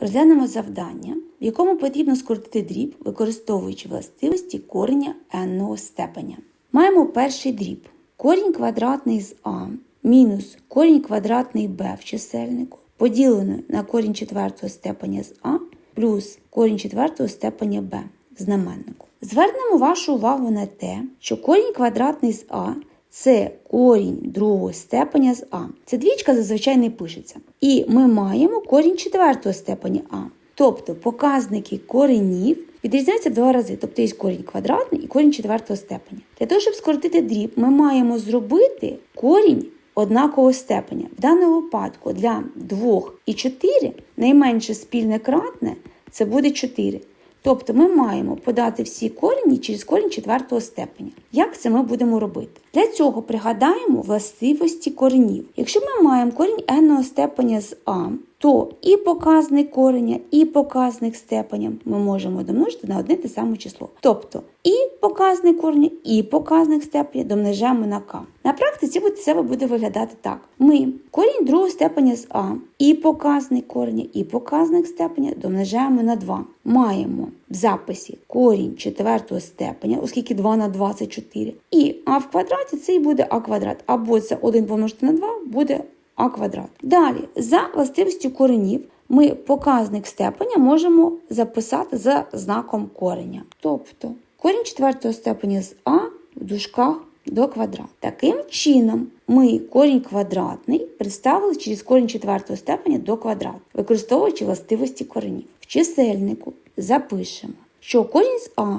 Розглянемо завдання, в якому потрібно скоротити дріб, використовуючи властивості кореня n степеня. Маємо перший дріб. Корінь квадратний з а мінус корінь квадратний b в чисельнику поділено на корінь четвертого степеня з а плюс корінь четвертого степеня b в знаменнику. Звернемо вашу увагу на те, що корінь квадратний з а це корінь другого степеня з А. Це двічка зазвичай не пишеться. І ми маємо корінь четвертого степеня А. Тобто показники коренів відрізняються в два рази. Тобто є корінь квадратний і корінь четвертого степеня. Для того, щоб скоротити дріб, ми маємо зробити корінь однакового степеня. В даному випадку для 2 і 4 найменше спільне кратне це буде 4. Тобто ми маємо подати всі корені через корінь четвертого степеня. Як це ми будемо робити? Для цього пригадаємо властивості коренів. Якщо ми маємо корінь n степеня з а, то і показник кореня, і показник степеня ми можемо домножити на одне те саме число. Тобто і показник кореня, і показник степеня домножаємо на k. На практиці це буде виглядати так: ми корінь другого степеня з а, і показник кореня, і показник степеня домножаємо на 2. Маємо в записі корінь четвертого степеня, оскільки 2 на 2 це 4. І а в квадраті це і буде а квадрат. Або це 1 помножити на 2 буде а квадрат. Далі, за властивістю коренів, ми показник степеня можемо записати за знаком кореня. Тобто корінь четвертого степеня з а в дужках до квадрата. Таким чином, ми корінь квадратний представили через корінь четвертого степеня до квадрату, використовуючи властивості коренів. В чисельнику запишемо, що корінь з а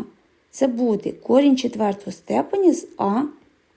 це буде корінь четвертого степеня з а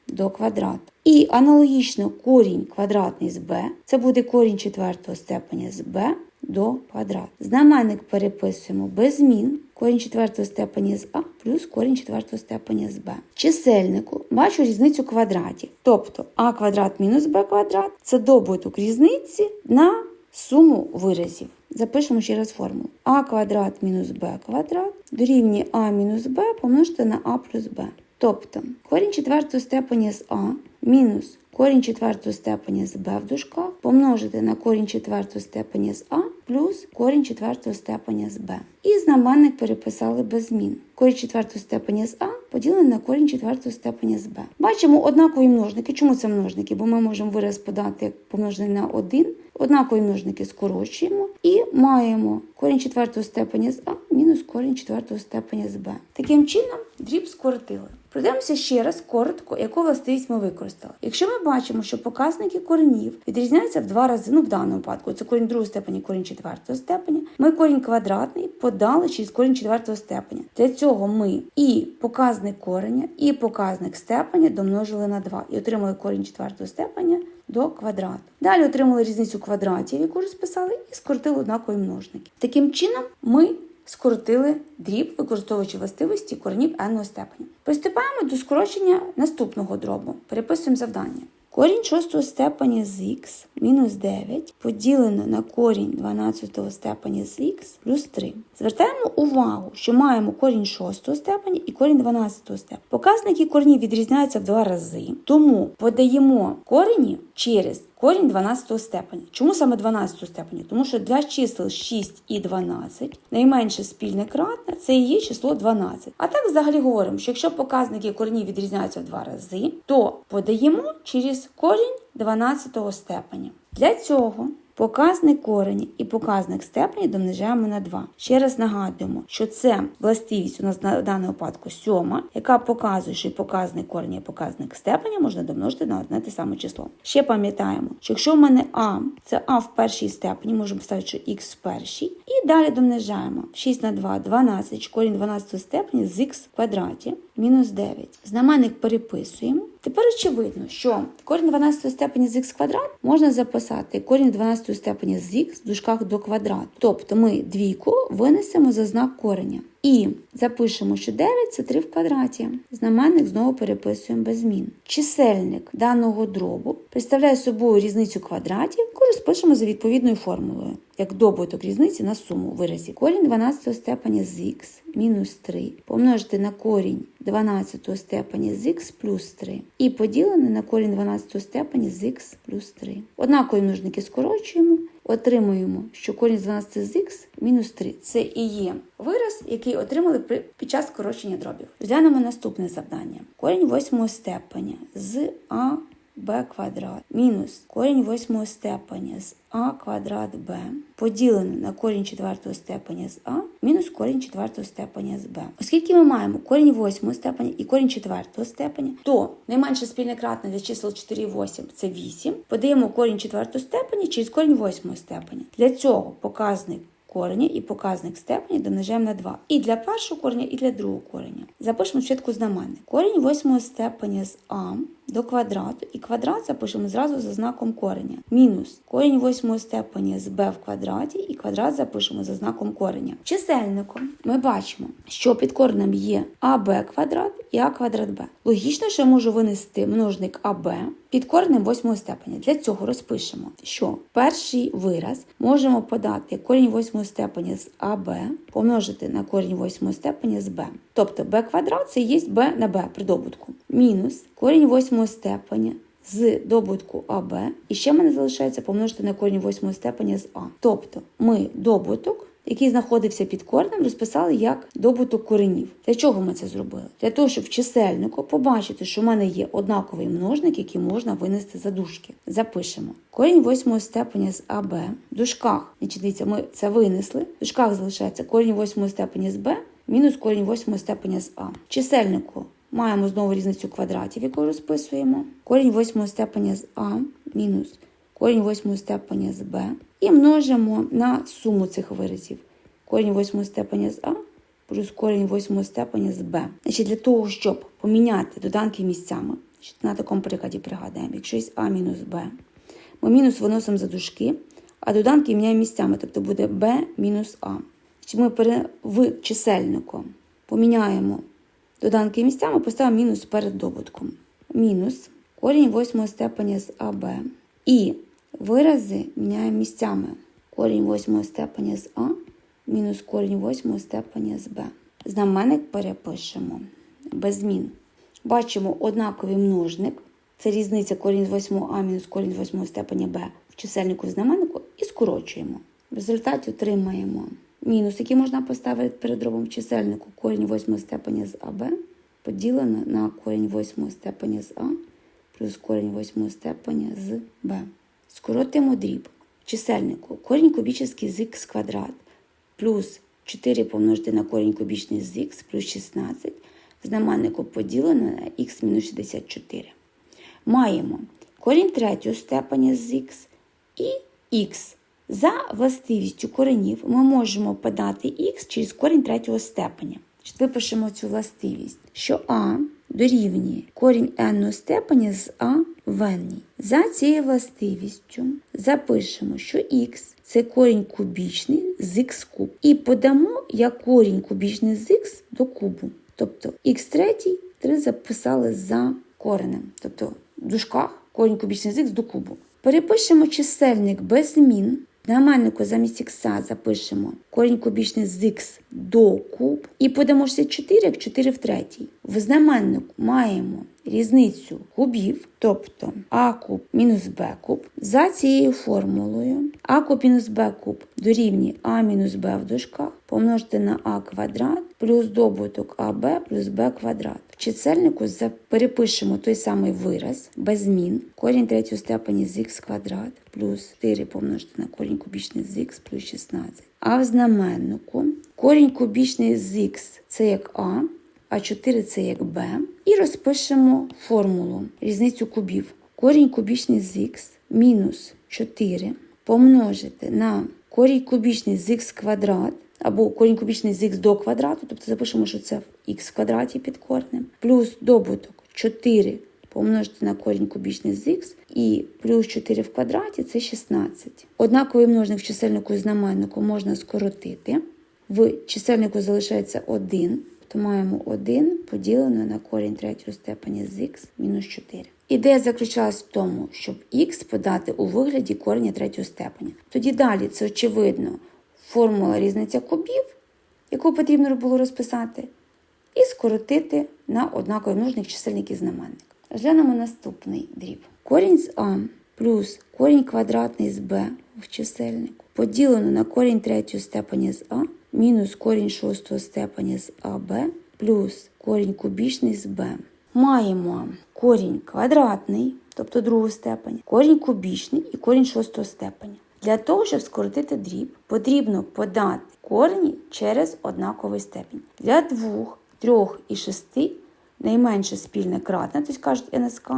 до квадрату. І аналогічно корінь квадратний з b це буде корінь четвертого степеня з b до квадрату. Знаменник переписуємо без змін. Корінь четвертого степеня з а плюс корінь четвертого степеня з. В чисельнику бачу різницю квадратів. Тобто а квадрат мінус b квадрат це добуток різниці на суму виразів. Запишемо ще раз формулу. а квадрат мінус b квадрат дорівнює а мінус b помножити на а плюс b. Тобто корінь четвертого степеня з А мінус корінь четвертого степеня з Б в дужках помножити на корінь четвертого степеня з А плюс корінь четвертого степеня з Б. І знаменник переписали без змін. Корінь четвертого степеня з А поділений на корінь четвертого степеня з Б. Бачимо однакові множники. Чому це множники? Бо ми можемо вираз подати як помножений на 1. Однакові множники скорочуємо і маємо корінь четвертого степеня з А мінус корінь четвертого степеня з Б. Таким чином дріб скоротили. Пройдемося ще раз коротко, яку властивість ми використали. Якщо ми бачимо, що показники коренів відрізняються в два рази, ну в даному випадку це корінь другого степеня, корінь четвертого степеня, ми корінь квадратний подали через корінь четвертого степеня. Для цього ми і показник кореня, і показник степеня домножили на 2 і отримали корінь четвертого степеня до квадрату. Далі отримали різницю квадратів, яку розписали, і скоротили однакові множники. Таким чином ми скоротили дріб, використовуючи властивості коренів n степеня. Приступаємо до скорочення наступного дробу. Переписуємо завдання. Корінь шостого степені з х мінус 9 поділено на корінь 12 степеня з х плюс 3. Звертаємо увагу, що маємо корінь шостого степеня і корінь 12 степеня. Показники коренів відрізняються в два рази, тому подаємо корені через корінь 12 степеня. Чому саме 12 степеня? Тому що для чисел 6 і 12 найменше спільне кратне це і є число 12. А так взагалі говоримо, що якщо показники коренів відрізняються в два рази, то подаємо через корінь 12 степеня. Для цього Показник корені і показник степені домножаємо на 2. Ще раз нагадуємо, що це властивість у нас на даному випадку сьома, яка показує, що і показник корені і показник степені можна домножити на одне те саме число. Ще пам'ятаємо, що якщо в мене А це А в першій степені, можемо ставити, що Х в першій. І далі домножаємо 6 на 2 12, корінь 12 степені з х в квадраті мінус 9. Знаменник переписуємо. Тепер очевидно, що корінь 12 степені з х квадрат можна записати корінь 12 степені з х в дужках до квадрату. Тобто ми двійку винесемо за знак кореня. І запишемо, що 9 це 3 в квадраті. Знаменник знову переписуємо без змін. Чисельник даного дробу представляє собою різницю квадратів, яку розпишемо за відповідною формулою, як добуток різниці на суму виразів. Корінь 12 степені з х мінус 3 помножити на корінь 12 степені з х плюс 3 і поділене на корінь 12 степені з х плюс 3. Однакові множники скорочуємо. Отримуємо, що корінь з 12 з х мінус 3. Це і є вираз, який отримали при, під час скорочення дробів. Розглянемо наступне завдання. Корінь восьмого степеня з а b квадрат мінус корінь восьмого степеня з а квадрат b поділено на корінь четвертого степеня з а мінус корінь четвертого степеня з b. Оскільки ми маємо корінь восьмого степеня і корінь четвертого степеня, то найменше спільне кратне для чисел 4 і 8 це 8. Подаємо корінь четвертого степеня через корінь восьмого степеня. Для цього показник кореня і показник степені домножаємо на 2. І для першого кореня, і для другого кореня. Запишемо спочатку знаменник. Корінь восьмого степеня з а до квадрату, і квадрат запишемо зразу за знаком кореня. Мінус корінь восьмого степеня з b в квадраті, і квадрат запишемо за знаком кореня. Чисельником ми бачимо, що під коренем є аб квадрат і а квадрат b. Логічно, що я можу винести множник аб під коренем восьмого степеня. Для цього розпишемо, що перший вираз можемо подати корінь восьмого степеня з АБ помножити на корінь восьмого степеня з Б. Тобто b квадрат це є b на b при добутку. Мінус корінь восьмого степеня з добутку АБ. І ще мене залишається помножити на корінь восьмого степеня з А. Тобто ми добуток який знаходився під коренем, розписали як добуток коренів. Для чого ми це зробили? Для того, щоб в чисельнику побачити, що в мене є однаковий множник, який можна винести за дужки. Запишемо. Корінь восьмого степеня з АБ в дужках. Значить, дивіться, ми це винесли. В дужках залишається корінь восьмого степеня з Б мінус корінь восьмого степеня з А. В чисельнику маємо знову різницю квадратів, яку розписуємо. Корінь восьмого степеня з А мінус корінь восьмого степеня з b і множимо на суму цих виразів. Корінь восьмого степеня з а плюс корінь восьмого степеня з b. Значить, Для того, щоб поміняти доданки місцями, на такому прикладі пригадаємо, якщо є а мінус b, ми мінус виносимо за дужки, а доданки міняємо місцями, тобто буде b мінус а. Ми в чисельнику поміняємо доданки місцями, поставимо мінус перед добутком. Мінус корінь восьмого степеня з АБ. І Вирази міняємо місцями. Корінь восьмого степеня з А мінус корінь восьмого степеня з Б. Знаменник перепишемо без змін. Бачимо однаковий множник. Це різниця корінь з восьмого А мінус корінь з восьмого степеня Б в чисельнику знаменнику і скорочуємо. В результаті отримаємо мінус, який можна поставити перед дробом чисельнику корінь восьмого степеня з АБ поділено на корінь восьмого степеня з А плюс корінь восьмого степеня з Б. Скоротимо дріб. Чисельнику корінь кубічний з х квадрат плюс 4 помножити на корінь кубічний з х плюс 16 в знаменнику поділено на х мінус 64. Маємо корінь третього степеня з х і х. За властивістю коренів ми можемо подати х через корінь третього степеня. Випишемо цю властивість, що а дорівнює корінь n степеня з а в n. За цією властивістю запишемо, що х це корінь кубічний з х куб. І подамо як корінь кубічний з х до кубу. Тобто х третій 3 записали за коренем. Тобто в дужках корінь кубічний з х до кубу. Перепишемо чисельник без змін. На знаменнику замість ікса запишемо корінь кубічний з х до куб і подамо 64 як 4 в третій. В знаменнику маємо різницю кубів, тобто а куб мінус б куб. За цією формулою а куб мінус б куб дорівнює а мінус б в дужках помножити на а квадрат плюс добуток АБ плюс Б квадрат. В чисельнику перепишемо той самий вираз без змін. Корінь третього степені з х квадрат плюс 4 помножити на корінь кубічний з х плюс 16. А в знаменнику корінь кубічний з х це як А, а 4 це як Б. І розпишемо формулу різницю кубів. Корінь кубічний з х мінус 4 помножити на корінь кубічний з х квадрат або корінь кубічний з х до квадрату, тобто запишемо, що це в х квадраті під корнем, плюс добуток 4 помножити на корінь кубічний з х і плюс 4 в квадраті це 16. Однаковий множник чисельнику і знаменнику можна скоротити. В чисельнику залишається 1, то маємо 1 поділено на корінь третього степені з х мінус 4. Ідея заключалась в тому, щоб х подати у вигляді кореня третього степеня. Тоді далі це очевидно формула різниця кубів, яку потрібно було розписати, і скоротити на однаковий множник чисельник і знаменник. Розглянемо наступний дріб. Корінь з А плюс корінь квадратний з b в чисельнику поділено на корінь третьої степені з а мінус корінь шостого степені з АБ плюс корінь кубічний з b. Маємо корінь квадратний, тобто другу степень, корінь кубічний і корінь шостого степеня. Для того, щоб скоротити дріб, потрібно подати корені через однаковий степінь. Для двох, трьох і шести найменше спільне кратне, тобто кажуть НСК,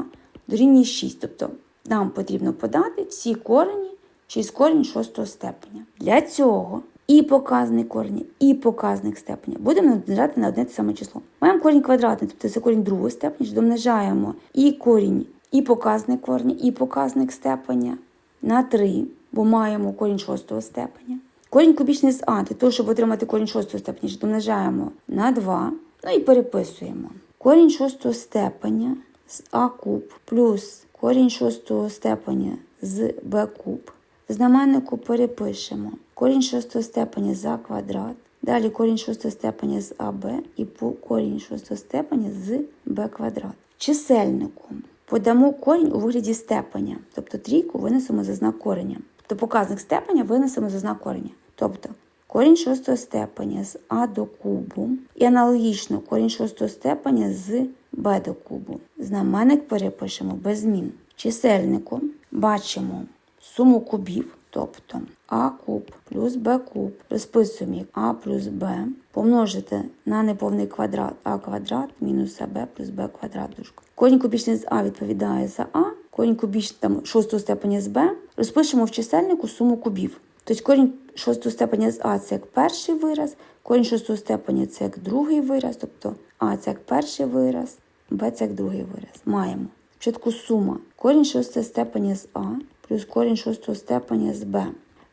дорівнює 6. Тобто нам потрібно подати всі корені через корінь шостого степеня. Для цього і показник корення, і показник степеня будемо домножати на одне те саме число. Маємо корінь квадратний, тобто це корінь другого степеня, що домножаємо і корінь, і показник корення, і показник степеня на 3, бо маємо корінь шостого степеня. Корінь кубічний з А, для того, щоб отримати корінь шостого степеня, домножаємо на 2, ну і переписуємо. Корінь шостого степеня з А куб плюс корінь шостого степеня з Б куб. В знаменнику перепишемо корінь шостого степеня за квадрат, далі корінь шостого степеня з АБ і корінь шостого степеня з Б квадрат. Чисельнику подамо корінь у вигляді степеня, тобто трійку винесемо за знак кореня. Тобто показник степеня винесемо за знак кореня. Тобто корінь шостого степеня з А до кубу і аналогічно корінь шостого степеня з Б до кубу. Знаменник перепишемо без змін. Чисельнику бачимо суму кубів, тобто А куб плюс Б куб, розписуємо як А плюс Б, помножити на неповний квадрат А квадрат мінус АБ плюс Б квадрат. Корінь кубічний з А відповідає за А, корінь кубічний там, шостого степеня з Б, розпишемо в чисельнику суму кубів. Тобто корінь шостого степеня з А це як перший вираз, корінь шостого степеня це як другий вираз, тобто А це як перший вираз, Б це як другий вираз. Маємо. Спочатку сума корінь шостого степеня з А плюс корінь шостого степеня з Б.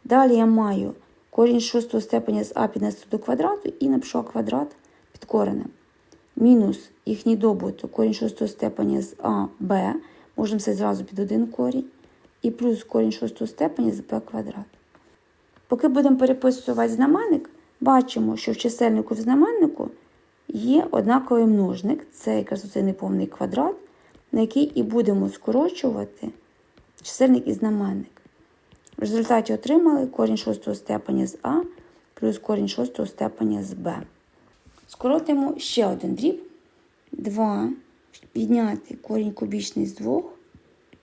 Далі я маю корінь шостого степеня з А піднести до квадрату і напишу квадрат під коренем. Мінус їхній добуток корінь шостого степеня з А, Б. Можемо все зразу під один корінь. І плюс корінь шостого степеня з Б квадрат. Поки будемо переписувати знаменник, бачимо, що в чисельнику в знаменнику є однаковий множник, це якраз оцей неповний квадрат, на який і будемо скорочувати чисельник і знаменник. В результаті отримали корінь шостого степеня з А плюс корінь шостого степеня з Б. Скоротимо ще один дріб. 2 підняти корінь кубічний з 2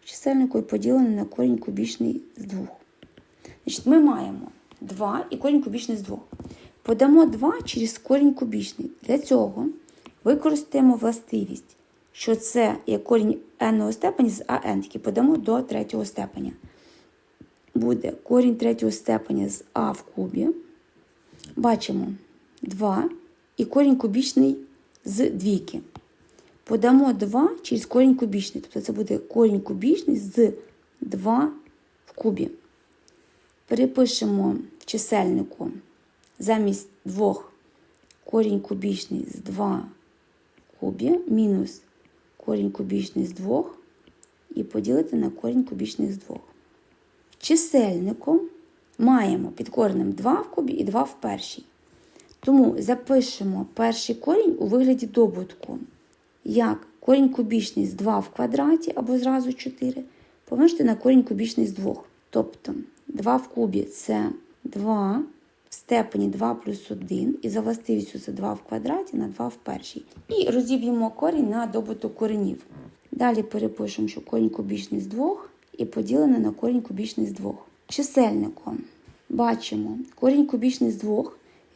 чисельнику і поділений на корінь кубічний з 2. Значить, ми маємо 2 і корінь кубічний з 2. Подамо 2 через корінь кубічний. Для цього використаємо властивість, що це є корінь n степені з АН, який подамо до третього степеня. Буде корінь третього степеня з А в кубі. Бачимо 2 і корінь кубічний з двійки. Подамо 2 через корінь кубічний. Тобто це буде корінь кубічний з 2 в кубі. Перепишемо в чисельнику замість 2 корінь кубічний з 2 в кубі мінус корінь кубічний з 2 і поділити на корінь кубічний з 2. В чисельнику маємо під коренем 2 в кубі і 2 в першій. Тому запишемо перший корінь у вигляді добутку, як корінь кубічний з 2 в квадраті або зразу 4 помножити на корінь кубічний з 2. Тобто 2 в кубі це 2 в степені 2 плюс 1, і за властивістю це 2 в квадраті на 2 в першій. І розіб'ємо корінь на добуток коренів. Далі перепишемо, що корінь кубічний з 2 і поділене на корінь кубічний з 2. Чисельником бачимо корінь кубічний з 2,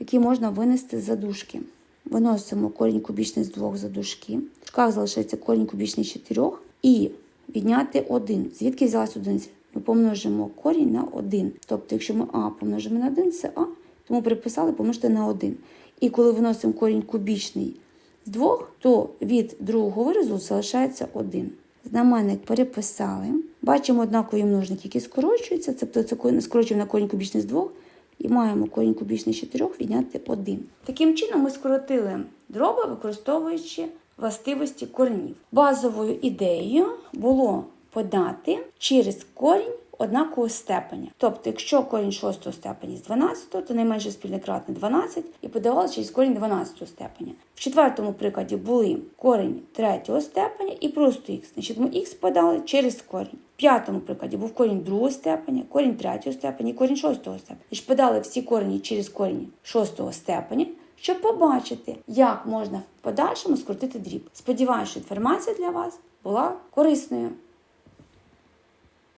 який можна винести за дужки. Виносимо корінь кубічний з 2 за дужки. В дужках залишається корінь кубічний з 4 і відняти 1. Звідки взялась одиниця? Ми помножимо корінь на 1. Тобто, якщо ми А помножимо на 1, це А, тому приписали помножити на 1. І коли виносимо корінь кубічний з 2, то від другого виразу залишається 1. Знаменник переписали. Бачимо однакові множники, які скорочуються. Тобто це скорочуємо на корінь кубічний з 2 і маємо корінь кубічний з 4 відняти 1. Таким чином ми скоротили дроби, використовуючи властивості коренів. Базовою ідеєю було подати через корінь однакового степеня. Тобто, якщо корінь шостого степені з 12, то найменший спільний кратний 12 і подавали через корінь 12 степеня. В четвертому прикладі були корінь третього степеня і просто х. Значить, ми х подали через корінь. В п'ятому прикладі був корінь другого степеня, корінь третього степеня і корінь шостого степеня. Значить, подали всі корені через корінь шостого степеня, щоб побачити, як можна в подальшому скоротити дріб. Сподіваюся, що інформація для вас була корисною.